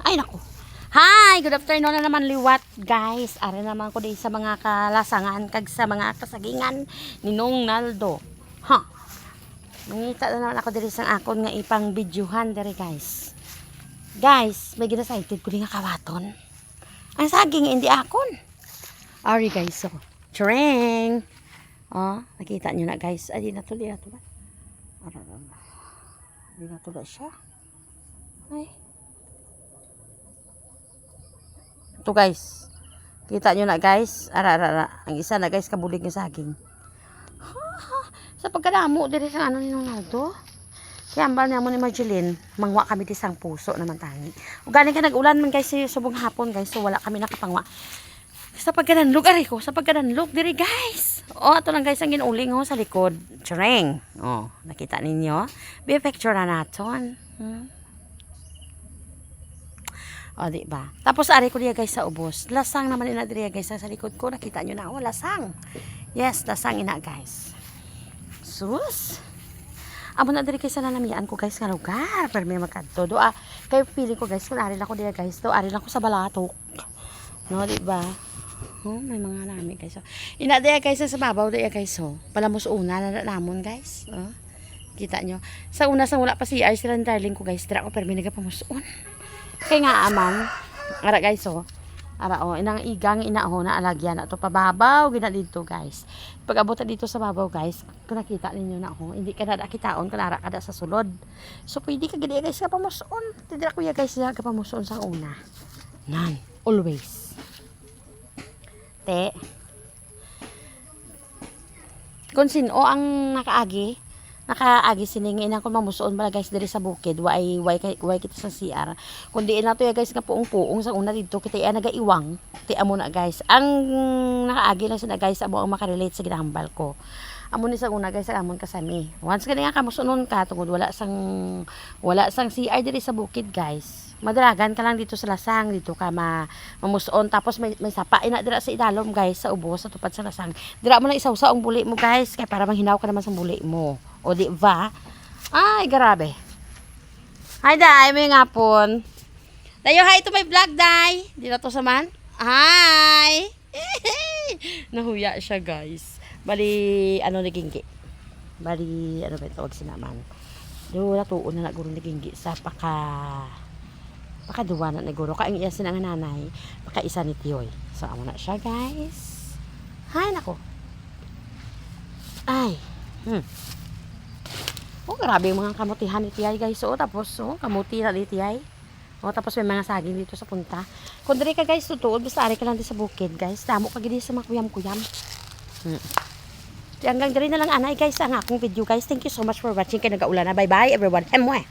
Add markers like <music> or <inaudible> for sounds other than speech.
Ay, naku. Hi! Good afternoon na naman liwat, guys. Ari naman ko din sa mga kalasangan kag sa mga kasagingan ni Nong Naldo. Ha? Mangita na naman ako diri sa akon nga ipang videohan diri, guys. Guys, may ginacited ko din nga kawaton. Ang saging hindi akon. Ari, guys. So, Treng! Oh, nakita nyo na, guys. Ay, di na to, di na ba siya? Ay. Ito guys. Kita nyo na guys. Ara, ara, ara. Ang isa na guys, kabulig ng saging. sa pagkadamo, diri sa ano ni Ronaldo. Kaya ambal niya mo ni Marjeline, mangwa kami di sang puso naman tani. O galing ka nag-ulan man guys subong hapon guys, so wala kami nakapangwa. Sa pagkadanlog, ari ko, sa pagkadanlog, diri guys. O, ito lang guys ang ginuling ho sa likod. Tsareng. O, nakita ninyo? Be picture na naton. Hmm? O, di ba? Tapos ari ko diya guys sa ubos. Lasang naman ina diya guys sa likod ko. Nakita nyo na ako, lasang. Yes, lasang ina guys. Sus. Amo na diri kay sa nanamian ko guys nga lugar. Pero may magkadto. Do ah, kay feeling ko guys, kung ari lang ko diya guys, do ari lang ko sa balatok. No, di ba? Oh, may mga nami guys. So, ina diya guys sa babaw diya guys. So, palamos una na na namon guys. Oh. Kita nyo. Sa una sa wala pa si Ice darling ko guys. Dira ko pero may nagapamuson. Kaya nga aman, ara guys oh. Ara oh, inang igang inaho na alagyan na to pababaw gina dito guys. Pag abot dito sa babaw guys, kung nakita ninyo na ako, hindi ka na nakitaon kanara kada sa sulod. So pwede ka gidi guys ka pamuson. Tidira ko ya guys ya pamuson sa una. Nan, always. Te. Kung sino ang nakaagi, nakaagi siningin ako mamusuon bala guys diri sa bukid. Way way way kita sa CR kundi na to ya guys nga puong-puong sa una dito kita ya nagaiwang. Ti amo na guys. Ang nakaagi lang sila guys amo ang makarelate sa ginahambal ko. Amo ni sa una guys amon kasami. Once kani nga kamusunon ka tungod wala sang wala sang CR diri sa bukid guys. Madalagan ka lang dito sa lasang dito ka ma mamusuon tapos may, may sapa ina dira sa idalom guys sa ubos sa tupad sa lasang. Dira mo na isawsa ang buli mo guys kay para manghinaw ka naman sa buli mo o di ba? Ay, grabe. Hi, Day. May ngapon. Dayo, hi to my vlog, Day. Di na to saman. Hi! <laughs> Nahuya siya, guys. Bali, ano, naginggi. Bali, ano ba tawag sinaman. Do, natuon na naguro naginggi sa paka pakaduwa na naguro. Kaing iya sinang nanay, paka isa ni Tiyoy. So, amo na siya, guys. Hi, nako. Ay. Hmm. Oh, grabe yung mga kamutihan ni Tiyay guys. Oh, tapos, oh, kamuti na ni Tiyay. Oh, tapos may mga saging dito sa punta. Kung diri ka guys, tutuod, basta ari ka lang di sa bukid guys. Damo ka gidi sa mga kuyam-kuyam. Hmm. Hanggang diri na lang anay guys ang akong video guys. Thank you so much for watching. Kaya nag-ulan na. Bye-bye everyone. Emwe.